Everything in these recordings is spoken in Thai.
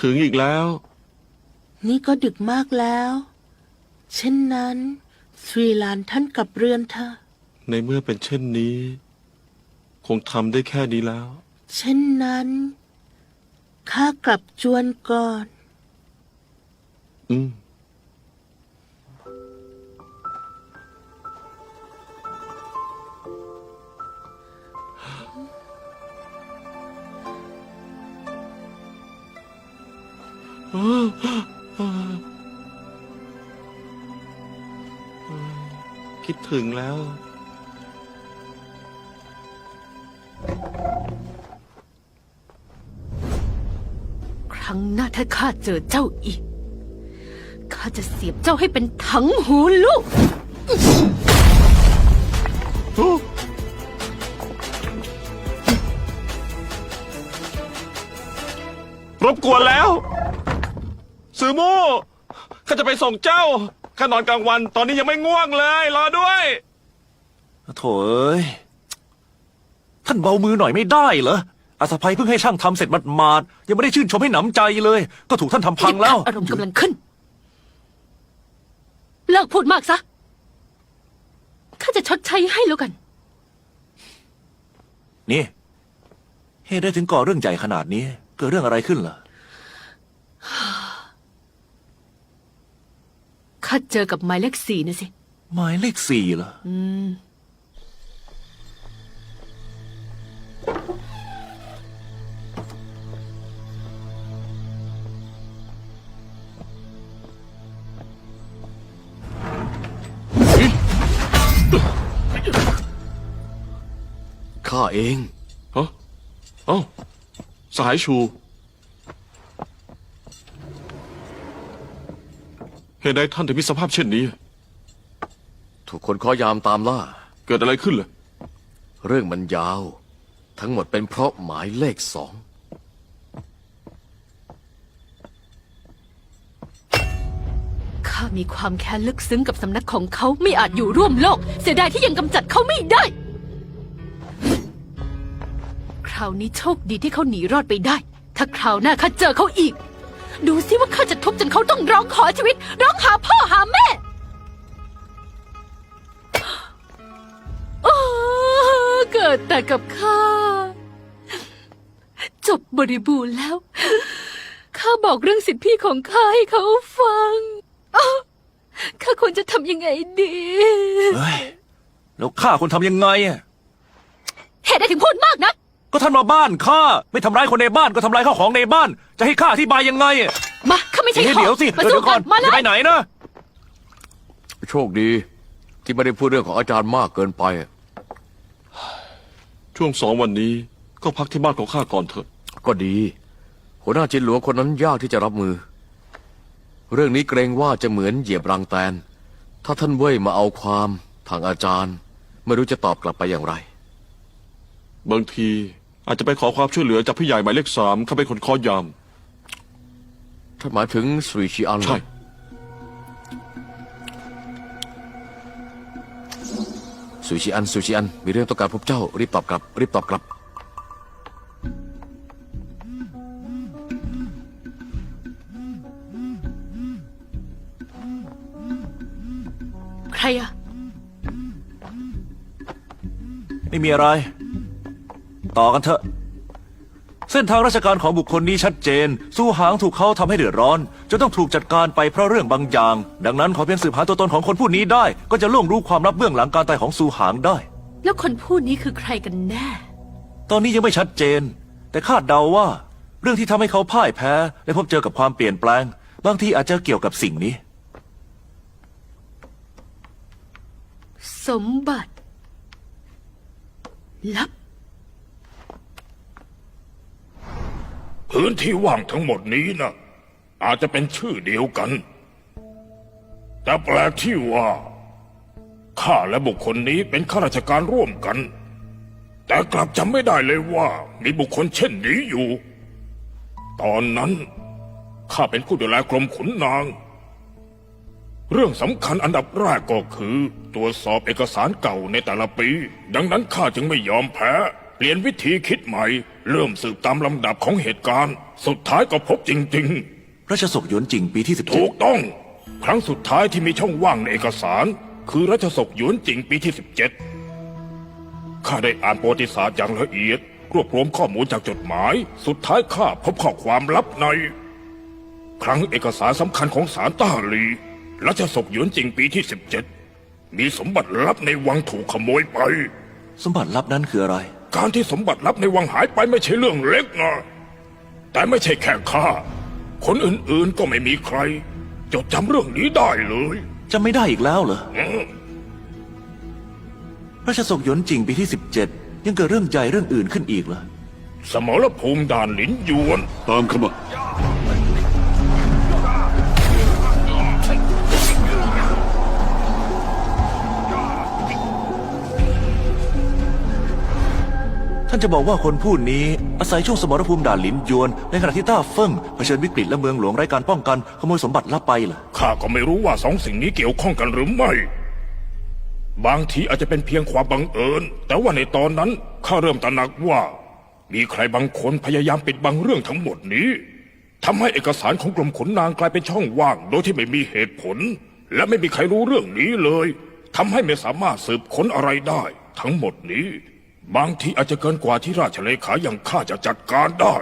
ถึงอีกแล้ว นี่ก็ดึกมากแล้ว เช่นนั้นสรีลานท่านกลับเรือนเถอะ ในเมื่อเป็นเช่นนี้ คงทำได้แค่นี้แล้ว เช่นนั้นข้ากลับจวนก่อน อืม คิดถึงแล้ว ครั้งหน้าถ้าข้าเจอเจ้าอีก ข้าจะเสียบเจ้าให้เป็นถังหูลูก รบกวนแล้ว สือมูข้าจะไปส่งเจ้าข้านอนกลางวัน ตอนนี้ยังไม่ง่วงเลย รอด้วยโถ่เอ้ยท่านเบามือหน่อยไม่ได้เหรออาสภัยเพิ่งให้ช่างทำเสร็จหมาดๆยังไม่ได้ชื่นชมให้หนำใจเลย ก็ถูกท่านทำพังแล้ว อารมณ์กำลังขึ้น เลิกพูดมากซะ ข้าจะชดใช้ให้แล้วกัน นี่เหตุได้ถึงก่อเรื่องใหญ่ขนาดนี้ เกิดเรื่องอะไรขึ้นล่ะ ข้าเจอกับหมายเลขสี่นะสิ หมายเลขสี่เหรออืม ข้าเอง ฮะเอ้าสหายชู เหตุใดท่านถึงมีสภาพเช่นนี้ ถูกคนข้อยามตามล่า เกิดอะไรขึ้นเหรอเรื่องมันยาว ทั้งหมดเป็นเพราะหมายเลขสอง ข้ามีความแค้นลึกซึ้งกับสำนักของเขาไม่อาจอยู่ร่วมโลก เสียดายที่ยังกำจัดเขาไม่ได้ คราวนี้โชคดีที่เขาหนีรอดไปได้ ถ้าคราวหน้าข้าเจอเขาอีก ดูสิว่าข้าจะทุบจนเขาต้องร้องขอชีวิต ร้องหาพ่อหาแม่โอ้เกิดแต่กับข้า จบบริบูรณ์แล้ว ข้าบอกเรื่องสิทธิพี่ของข้าให้เขาฟังอ้าวข้าควรจะทำยังไงดีเฮ้ยแล้วข้าคนทำยังไงอะเหตุใดถึงพูดมากนะ ก็ท่านมาบ้านข้าไม่ทำร้ายคนในบ้านก็ทำลายข้าวของในบ้าน จะให้ข้าอธิบายยังไงอะมาข้าไม่ใช่เฮ้ยขอเดี๋ยวสิมาเดี๋ยวสู้เดี๋ยวก่กัอนนมาเลจะไปยไหนนะโชคดี ที่ไม่ได้พูดเรื่องของอาจารย์มากเกินไป ช่วงสองวันนี้ก็พักที่บ้านของข้าก่อนเถอะ ก็ดี หัวหน้าจินหลวงคนนั้นยากที่จะรับมือ เรื่องนี้เกรงว่าจะเหมือนเหยียบรังแตน ถ้าท่านเว่ยมาเอาความทางอาจารย์ ไม่รู้จะตอบกลับไปอย่างไร บางที อาจจะไปขอความช่วยเหลือจากพี่ใหญ่หมายเลขสามข้าเป็นคนคอยาม ท่านหมายถึงสุริชิอันเหรอใช่ สุริชิอันสุริชิอัน มีเรื่องต้องการพบเจ้า รีบตอบกลับ รีบตอบกลับ ใครอะไม่มีอะไร ต่อกันเถอะ เส้นทางราชการของบุคคลนี้ชัดเจน สู้หางถูกเขาทำให้เดือดร้อนจนต้องถูกจัดการไปเพราะเรื่องบางอย่าง ดังนั้นขอเพียงสืบหาตัวตนของคนผู้นี้ได้ ก็จะล่วงรู้ความลับเบื้องหลังการตายของสูหางได้ แล้วคนพูดนี้คือใครกันแน่ ตอนนี้ยังไม่ชัดเจน แต่คาดเดาว่า เรื่องที่ทำให้เขาพ่ายแพ้ และพบเจอกับความเปลี่ยนแปลง บางทีอาจจะเกี่ยวกับสิ่งนี้ สมบัติ ลับ พื้นที่ว่างทั้งหมดนี้นะอาจจะเป็นชื่อเดียวกัน แต่แปลกที่ว่าข้าและบุคคลนี้เป็นข้าราชการร่วมกัน แต่กลับจำไม่ได้เลยว่ามีบุคคลเช่นนี้อยู่ ตอนนั้นข้าเป็นผู้ดูแลกรมขุนนาง เรื่องสำคัญอันดับแรกก็คือ ตรวจสอบเอกสารเก่าในแต่ละปี ดังนั้นข้าจึงไม่ยอมแพ้ เปลี่ยนวิธีคิดใหม่ เริ่มสืบตามลำดับของเหตุการณ์ สุดท้ายก็พบจริงๆรัชสกหยวนจิงปีที่สิบถูกต้อง ครั้งสุดท้ายที่มีช่องว่างในเอกสาร คือรัชสกหยวนจิงปีที่ 17 ข้าได้อ่านประวัติศาสตร์อย่างละเอียด รวบรวมข้อมูลจากจดหมาย สุดท้ายข้าพบข้อความลับใน ครั้งเอกสารสำคัญของสารต้าหลี รัชสกหยวนจิงปีที่ 17 มีสมบัติลับในวังถูกขโมยไป สมบัติลับนั้นคืออะไร การที่สมบัติลับในวังหายไปไม่ใช่เรื่องเล็กนะ แต่ไม่ใช่แค่ข้า คนอื่นๆก็ไม่มีใคร จดจำเรื่องนี้ได้เลยจะไม่ได้อีกแล้วเหรอรัชสกหยวนจิงปีที่สิบเจ็ดยังเกิดเรื่องใหญ่เรื่องอื่นขึ้นอีกเหรอ สมรภูมิด่านหลินหยวน ตามเข้ามาานจะบอกว่าคนผู้นี้อาศัยช่วงสมรภูมิด่านหลินยวน ในขณะที่ต้าเฟิ่งเผชิญวิกฤตและเมืองหลวงไร้การป้องกันขโมยสมบัติลับไปเหรอข้าก็ไม่รู้ว่าสองสิ่งนี้เกี่ยวข้องกันหรือไม่ บางทีอาจจะเป็นเพียงความบังเอิญ แต่ว่าในตอนนั้นข้าเริ่มตระหนักว่า มีใครบางคนพยายามปิดบังเรื่องทั้งหมดนี้ทำให้เอกสารของกรมขนนางกลายเป็นช่องว่าง โดยที่ไม่มีเหตุผล และไม่มีใครรู้เรื่องนี้เลยทำให้ไม่สามารถสืบค้นอะไรได้ ทั้งหมดนี้ บางทีอาจจะเกินกว่าที่ราชเลขาอย่างข้าจะจัดการได้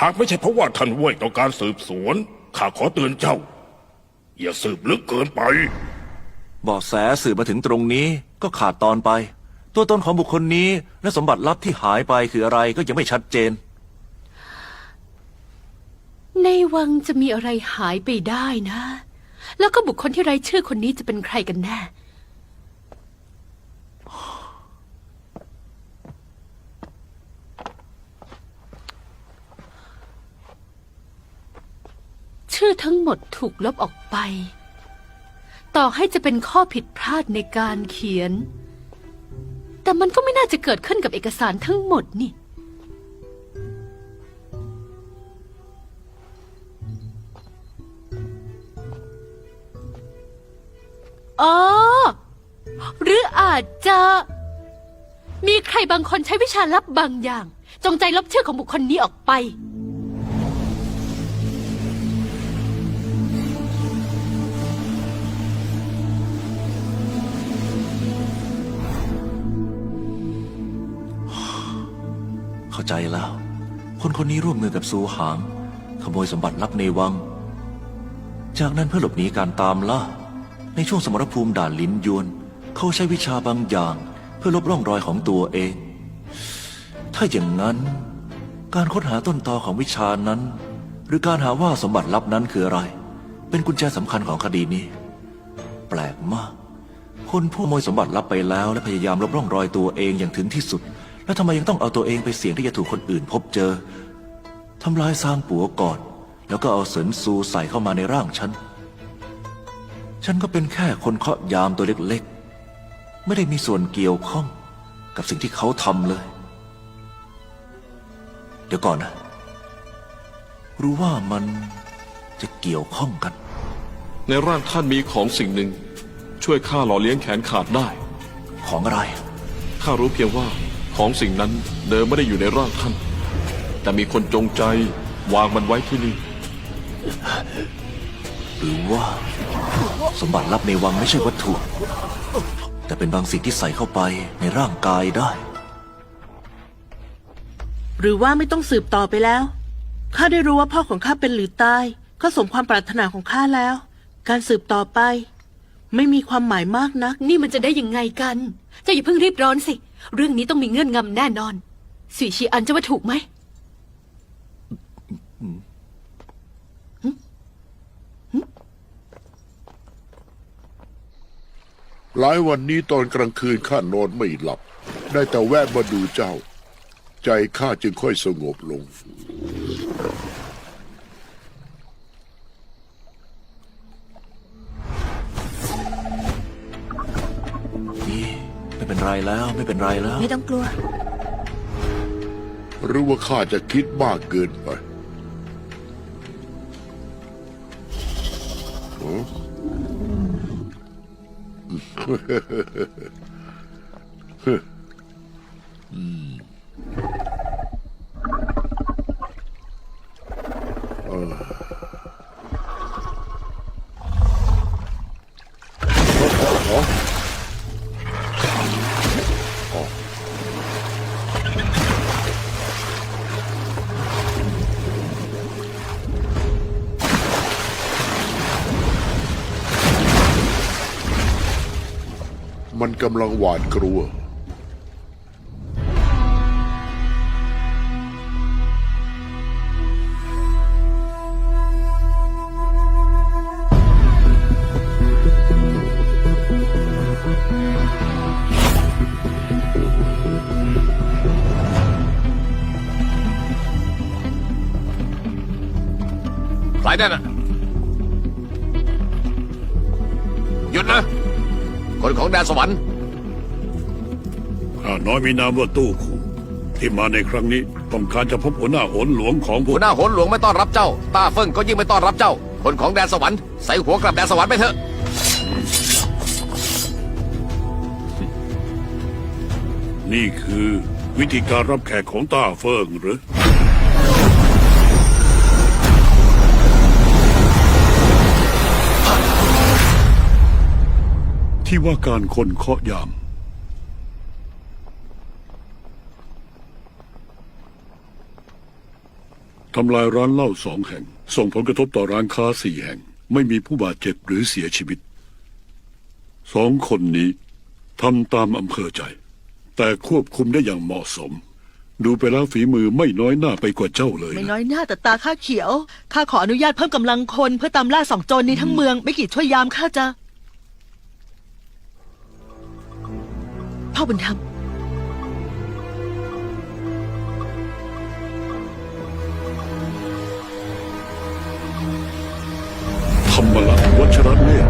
หากไม่ใช่เพราะว่าท่านเว่ยต้องการสืบสวนข้าขอเตือนเจ้า อย่าสืบลึกเกินไปเบอกแสสื่อมาถึงตรงนี้ก็ขาดตอนไป ตัวตนของบุคคลนี้และสมบัติลับที่หายไปคืออะไรก็ยังไม่ชัดเจน ในวังจะมีอะไรหายไปได้นะ แล้วก็บุคคลที่ไร้ชื่อคนนี้จะเป็นใครกันแน่ ชื่อทั้งหมดถูกลบออกไป ต่อให้จะเป็นข้อผิดพลาดในการเขียน แต่มันก็ไม่น่าจะเกิดขึ้นกับเอกสารทั้งหมดนี่ อ๋อ หรืออาจจะ มีใครบางคนใช้วิชาลับบางอย่าง จงใจลบชื่อของบุคคลนี้ออกไป ใจแล้ว คนคนนี้ร่วมมือกับซูหาง ขโมยสมบัติลับในวัง จากนั้นเพื่อหลบหนีการตามล่า ในช่วงสมรภูมิด่านลินยวน เขาใช้วิชาบางอย่าง เพื่อลบร่องรอยของตัวเอง ถ้าอย่างนั้น การค้นหาต้นตอของวิชานั้น หรือการหาว่าสมบัติลับนั้นคืออะไร เป็นกุญแจสำคัญของคดีนี้ แปลกมาก คนผู้ขโมยสมบัติลับไปแล้วและพยายามลบร่องรอยตัวเองอย่างถึงที่สุด แล้วทำไมยังต้องเอาตัวเองไปเสี่ยงที่จะถูกคนอื่นพบเจอทำลายซางปัวก่อน แล้วก็เอาเสินซูใส่เข้ามาในร่างฉัน ฉันก็เป็นแค่คนเคาะยามตัวเล็กๆ ไม่ได้มีส่วนเกี่ยวข้องกับสิ่งที่เขาทำเลย เดี๋ยวก่อนนะ รู้ว่ามันจะเกี่ยวข้องกัน ในร่างท่านมีของสิ่งหนึ่ง ช่วยข้าหล่อเลี้ยงแขนขาดได้ ของอะไร ข้ารู้เพียงว่า ของสิ่งนั้นเดิมไม่ได้อยู่ในร่างท่าน แต่มีคนจงใจวางมันไว้ที่นี่ หรือว่า สมบัติลับในวังไม่ใช่วัตถุ แต่เป็นบางสิ่งที่ใส่เข้าไปในร่างกายได้ หรือว่าไม่ต้องสืบต่อไปแล้ว ข้าได้รู้ว่าพ่อของข้าเป็นหรือตาย ก็สมความปรารถนาของข้าแล้ว การสืบต่อไป ไม่มีความหมายมากนัก นี่มันจะได้ยังไงกัน เจ้าอย่าเพิ่งรีบร้อนสิ เรื่องนี้ต้องมีเงื่อนงำแน่นอนสีชีอันจะว่าถูกไหมหลายวันนี้ตอนกลางคืนข้านอนไม่หลับ ได้แต่แวะมาดูเจ้า ใจข้าจึงค่อยสงบลง แล้วไม่เป็นไรแล้ว ไม่ต้องกลัว หรือว่าข้าจะคิดมากเกินไปฮ กำลังหวาดกลัว ใครนั่นน่ะหยุดนะ คนของแดนสวรรค์ น้อยมีนามว่าตู้คูที่มาในครั้งนี้ต้องการจะพบหัวหน้าโหนหลวงของพวหักวหน้าโหนหลวงไม่ต้อนรับเจ้า ต้าเฟิ่งก็ยิ่งไม่ต้อนรับเจ้า คนของแดนสวรรค์ใส่หัวกลับแดนสวรรค์ไปเถอะ นี่คือวิธีการรับแขกของต้าเฟิงหรือ ที่ว่าการคนเคาะยาม ทำลายร้านเหล้าสองแห่ง ส่งผลกระทบต่อร้านค้าสี่แห่ง ไม่มีผู้บาดเจ็บหรือเสียชีวิต สองคนนี้ทำตามอำเภอใจ แต่ควบคุมได้อย่างเหมาะสม ดูไปแล้วฝีมือไม่น้อยหน้าไปกว่าเจ้าเลยไม่นะน้อยหน้าแต่ตาข้าเขียว ข้าขออนุญาตเพิ่มกำลังคนเพื่อตามล่าสองโจรนี้ทั้งเมือง ไม่กี่ช่วยยามข้าจะ พ่อบุญธรรม ธรรมลักษณ์วัชรเนตรฮีโร่